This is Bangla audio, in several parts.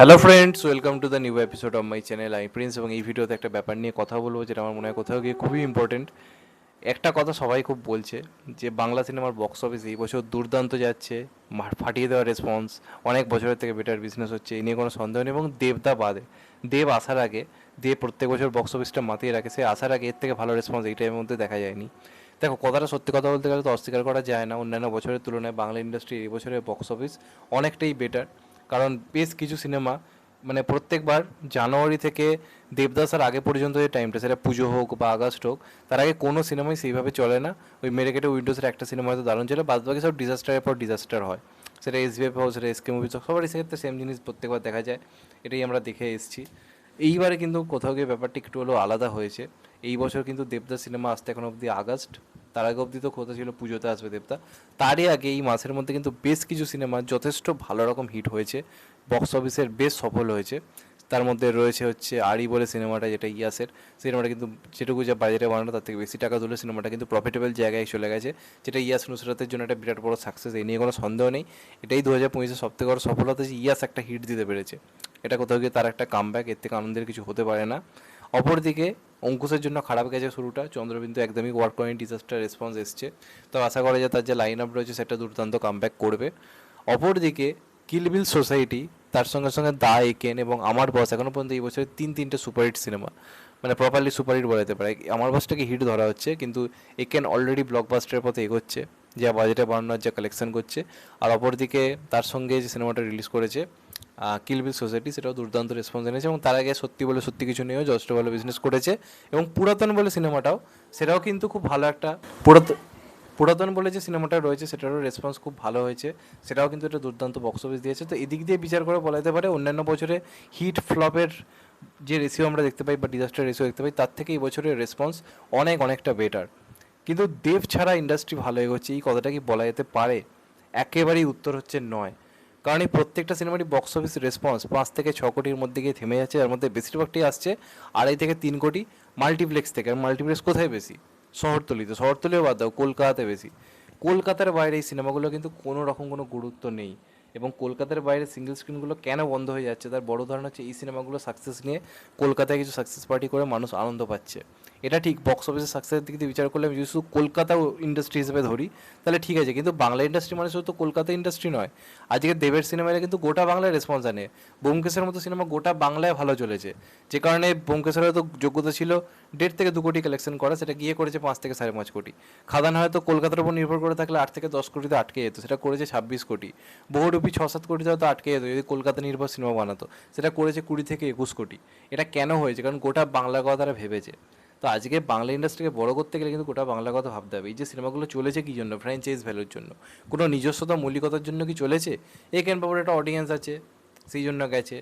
Hello friends welcome to the new episode of my channel I Prince এবং এই ভিডিওতে একটা ব্যাপার নিয়ে কথা বলব যেটা আমার মনে হয় কোথাও গিয়ে খুবই ইম্পর্টেন্ট একটা কথা সবাই খুব বলছে যে বাংলা সিনেমার বক্স অফিস এই বছর দুর্দান্ত যাচ্ছে ফাটিয়ে দেওয়া রেসপন্স অনেক বছরের থেকে বেটার বিজনেস হচ্ছে এই নিয়ে কোনো সন্দেহ নেই এবং দেবদা বাদে, দেব আসার আগে, দেব প্রত্যেক বছর বক্স অফিসটা মাতিয়ে রাখে, সে আসার আগে এর থেকে ভালো রেসপন্স এই টাইমের মধ্যে দেখা যায়নি। দেখো, কথাটা সত্যি কথা বলতে গেলে তো অস্বীকার করা যায় না, অন্যান্য বছরের তুলনায় বাংলা ইন্ডাস্ট্রি এই বছরের বক্স অফিস অনেকটাই বেটার কারণ বেশ কিছু সিনেমা মানে প্রত্যেকবার জানুয়ারি থেকে দেবদাসের আগে পর্যন্ত যে টাইমটা সেটা পুজো হোক বা আগস্ট হোক, তার আগে কোনো সিনেমাই সেইভাবে চলে না। ওই মেরেকেটে উইন্ডোজের একটা সিনেমা হয়তো দারুণ চলে বাদ বাকি সব ডিজাস্টারের পর ডিজাস্টার হয়। সেটা এস এসবিএফ হোক, সেটা এসকে মুভি হোক, সবারই সেক্ষেত্রে সেম জিনিস প্রত্যেকবার দেখা যায়, এটাই আমরা দেখে এসেছি। এইবারে কিন্তু কোথাও গিয়ে ব্যাপারটা একটু হলেও আলাদা হয়েছে। এই বছর কিন্তু দেবদাস সিনেমা আসতে এখন অবধি আগস্ট। তার আগে অবধি তো কথা ছিল পুজোতে আসবে দেবতা। তারই আগে এই মাসের মধ্যে কিন্তু বেশ কিছু সিনেমা যথেষ্ট ভালো রকম হিট হয়েছে। বক্স অফিসের বেশ সফল হয়েছে। তার মধ্যে রয়েছে হচ্ছে আড়ি বলে সিনেমাটা যেটা ইয়াসের। সিনেমাটা কিন্তু যেটুকু যা বাজারে বানানো, তার থেকে বেশি টাকা তুলে সিনেমাটা কিন্তু প্রফিটেবল জায়গায় চলে গেছে। যেটা ইয়াস নুসরাতের জন্য একটা বিরাট বড় সাকসেস এই নিয়ে কোনো সন্দেহ নেই। এটাই দু হাজার পঁচিশে সব থেকে বড় সফলতা যে ইয়াস একটা হিট দিতে পেরেছে। এটা কোথাও গিয়ে তার একটা কামব্যাক এর থেকে আনন্দের কিছু হতে পারে না। অপরদিকে অঙ্কুশের জন্য খারাপ গেছে শুরুটা। চন্দ্রবিন্দু একদমই ওয়ার্ক পয়েন্ট ডিজাস্টার রেসপন্স এসছে। তো আশা করা যায় তার যে লাইন আপ রয়েছে, সেটা দুর্দান্ত কামব্যাক করবে। অপরদিকে কিলবিল সোসাইটি তার সঙ্গে সঙ্গে দা একেন এবং আমার বস এখনও পর্যন্ত এই বছরের তিন তিনটে সুপারহিট সিনেমা মানে প্রপারলি সুপারহিট বলা যেতে পারে। আমার বাসটাকে হিট ধরা হচ্ছে, কিন্তু একেন অলরেডি ব্লকবাস্টারের পথে এগোচ্ছে, যা বাজেটে বানানোর যা কালেকশন করছে। আর অপরদিকে তার সঙ্গে যে সিনেমাটা রিলিজ করেছে কিলবিল সোসাইটি সেটাও দুর্দান্ত রেসপন্স এনেছে এবং তার আগে সত্যি বলে সত্যি কিছু নিয়েও যথেষ্ট ভালো বিজনেস করেছে এবং পুরাতন বলে সিনেমাটাও, সেটাও কিন্তু খুব ভালো একটা পুরাতন পুরাতন বলে যে সিনেমাটা রয়েছে, সেটারও রেসপন্স খুব ভালো হয়েছে, সেটাও কিন্তু একটা দুর্দান্ত বক্স অফিস দিয়েছে। তো এদিক দিয়ে বিচার করে বলা যেতে পারে, অন্যান্য বছরে হিট ফ্লপের যে রেশিও আমরা দেখতে পাই বা ডিজাস্টার রেশিও দেখতে পাই, তার থেকে এই বছরের রেসপন্স অনেক অনেকটা বেটার কিন্তু দেব ছাড়া ইন্ডাস্ট্রি ভালো এগোচ্ছে, এই কথাটা কি বলা যেতে পারে? একেবারেই উত্তর হচ্ছে নয়। কারণ এই প্রত্যেকটা সিনেমারই বক্স অফিস রেসপন্স পাঁচ থেকে ছ কোটির মধ্যে গিয়ে থেমে যাচ্ছে এর মধ্যে বেশিরভাগটাই আসছে আড়াই থেকে তিন কোটি মাল্টিপ্লেক্স থেকে। আর মাল্টিপ্লেক্স কোথায় বেশি? শহরতলিতে। শহরতলিও বাদ দাও, কলকাতাতে বেশি। কলকাতার বাইরে এই সিনেমাগুলো কিন্তু কোনো রকম কোনো গুরুত্ব নেই। এবং কলকাতার বাইরে সিঙ্গেল স্ক্রিনগুলো কেন বন্ধ হয়ে যাচ্ছে? তার বড় ধরন হচ্ছে, এই সিনেমাগুলো সাকসেস নিয়ে কলকাতায় কিছু সাকসেস পার্টি করে মানুষ আনন্দ পাচ্ছে। এটা ঠিক বক্স অফিসের সাকসেসের দিক দিয়ে বিচার করলে আমি যদি শুধু কলকাতা ইন্ডাস্ট্রি হিসেবে ধরি, তাহলে ঠিক আছে। কিন্তু বাংলা ইন্ডাস্ট্রি মানে শুধু তো কলকাতা ইন্ডাস্ট্রি নয়। আজকে দেবের সিনেমাটা কিন্তু গোটা বাংলায় রেসপন্স আনে বোমকেশের মতো সিনেমা গোটা বাংলায় ভালো চলেছে। যে কারণে বোমকেশের হয়তো যোগ্যতা ছিল দেড় থেকে দু কোটি কালেকশন করা, সেটা গিয়ে করেছে পাঁচ থেকে সাড়ে পাঁচ কোটি। খাদান হয়তো কলকাতার উপর নির্ভর করে থাকলে আট থেকে দশ কোটিতে আটকে যেত, সেটা করেছে ছাব্বিশ কোটি। বহুরূপী ছ সাত কোটিতে হয়তো আটকে যেত, যদি কলকাতা নির্ভর সিনেমা বানাতো। সেটা করেছে কুড়ি থেকে একুশ কোটি। এটা কেন হয়েছে? কারণ গোটা বাংলা কথা তারা ভেবেছে। তো আজকে বাংলা ইন্ডাস্ট্রিকে বড় করতে গেলে কিন্তু গোটা বাংলা কথা ভাবতে হবে। এই যে সিনেমাগুলো চলেছে কি জন্য? ফ্র্যাঞ্চাইজ ভ্যালুর জন্য। কোনো নিজস্বতা, মৌলিকতার জন্য কি চলেছে? এ কেন বাবুর একটা অডিয়েন্স আছে, সেই জন্য গেছে।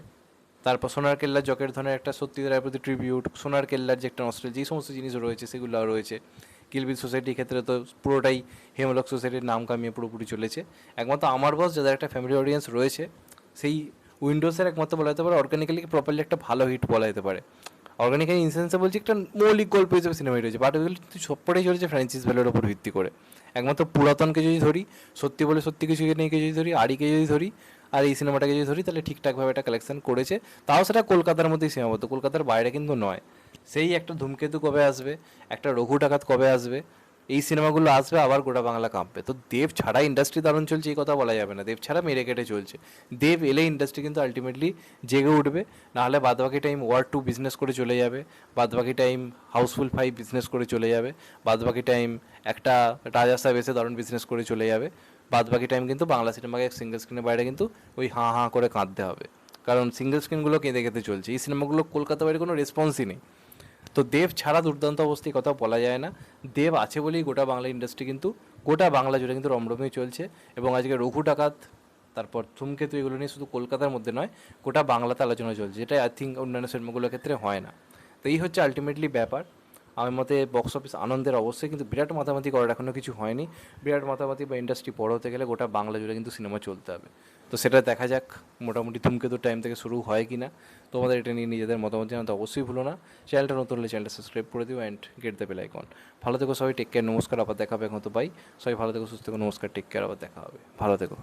তারপর সোনার কেল্লার, জকের ধরনের একটা সত্যি সত্যিকারের প্রতি ট্রিবিউট সোনার কেল্লার যে একটা নস্ট্রেল যে সমস্ত জিনিস রয়েছে, সেগুলো রয়েছে। কিলবিল সোসাইটির ক্ষেত্রে তো পুরোটাই হেমলক সোসাইটির নাম কামিয়ে পুরোপুরি চলেছে। একমাত্র আমার বস যাদের একটা ফ্যামিলি অডিয়েন্স রয়েছে, সেই উইন্ডোজের একমাত্র বলা যেতে পারে অর্গানিক্যালি প্রপারলি একটা ভালো হিট বলা যেতে পারে। অর্গানিক্যালি ইনসেন্সে বলছি একটা মৌলিক গল্প হিসেবে সিনেমা রয়েছে। বাট ওইগুলো কিন্তু সবটাই চলেছে ফ্র্যাঞ্চাইজ ভ্যালুর ওপর ভিত্তি করে। একমাত্র পুরাতনকে যদি ধরি, সত্যি বলে সত্যি কিছু নেইকে যদি ধরি আরিকে যদি ধরি, আর এই সিনেমাটাকে যদি ধরি, তাহলে ঠিকঠাকভাবে একটা কালেকশন করেছে। তাও সেটা কলকাতার মধ্যেই সীমাবদ্ধ। কলকাতার বাইরে কিন্তু নয়। সেই একটা ধূমকেতু কবে আসবে? একটা রঘু ডাকাত কবে আসবে? এই সিনেমাগুলো আসবে আবার গোটা বাংলা কাঁপবে। তো দেব ছাড়া ইন্ডাস্ট্রি দারুণ চলছে, এই কথা বলা যাবে না। দেব ছাড়া মেরে কেটে চলছে। দেব এলে ইন্ডাস্ট্রি কিন্তু আলটিমেটলি জেগে উঠবে। নাহলে বাদবাকি টাইম ওয়ার টু বিজনেস করে চলে যাবে। বাদবাকি টাইম হাউসফুল ফাইভ বিজনেস করে চলে যাবে। বাদবাকি টাইম একটা রাজা সাহেব এসে দারুণ বিজনেস করে চলে যাবে। বাদবাকি টাইম কিন্তু বাংলা সিনেমাকে সিঙ্গেল স্ক্রিনের বাইরে কিন্তু ওই হাঁ হাঁ করে কাঁদতে হবে। কারণ সিঙ্গেল স্ক্রিনগুলো কেঁদে কেঁদে চলছে। এই সিনেমাগুলো কলকাতা বাইরে কোনো রেসপন্সই নেই। তো দেব ছাড়া দুর্দান্ত অবস্থায় কথা বলা যায় না। দেব আছে বলেই গোটা বাংলা ইন্ডাস্ট্রি কিন্তু, গোটা বাংলা জুড়ে কিন্তু রমরমেই চলছে এবং আজকে রঘু ডাকাত, তারপর থুমকেতু এগুলো নিয়ে শুধু কলকাতার মধ্যে নয়, গোটা বাংলাতে আলোচনা চলছে যেটা আই থিঙ্ক অন্যান্য সিনেমাগুলোর ক্ষেত্রে হয় না। তো এই হচ্ছে আলটিমেটলি ব্যাপার। আমার মতে বক্স অফিস আনন্দের অবশ্যই, কিন্তু বিরাট মাতামাতি করার এখনও কিছু হয়নি। বিরাট মাতামাতি বা ইন্ডাস্ট্রি বড় হতে গেলে গোটা বাংলা জুড়ে কিন্তু সিনেমা চলতে হবে। তো সেটা দেখা যাক, মোটামুটি ধূমকেতুর টাইম থেকে শুরু হয় কি না তোমাদের এটা নিয়ে নিজেদের মতামত জানাতে অবশ্যই ভুলো না। চ্যানেলটা নতুন হলে চ্যানেলটা সাবস্ক্রাইব করে দিও and get the bell icon ভালো থেকো সবাই টেক কেয়ার নমস্কার, আবার দেখা হবে এখন তো বাই সবাই ভালো থেকো, সুস্থ থেকো, নমস্কার টেক কেয়ার আবার দেখা হবে। ভালো থেকো।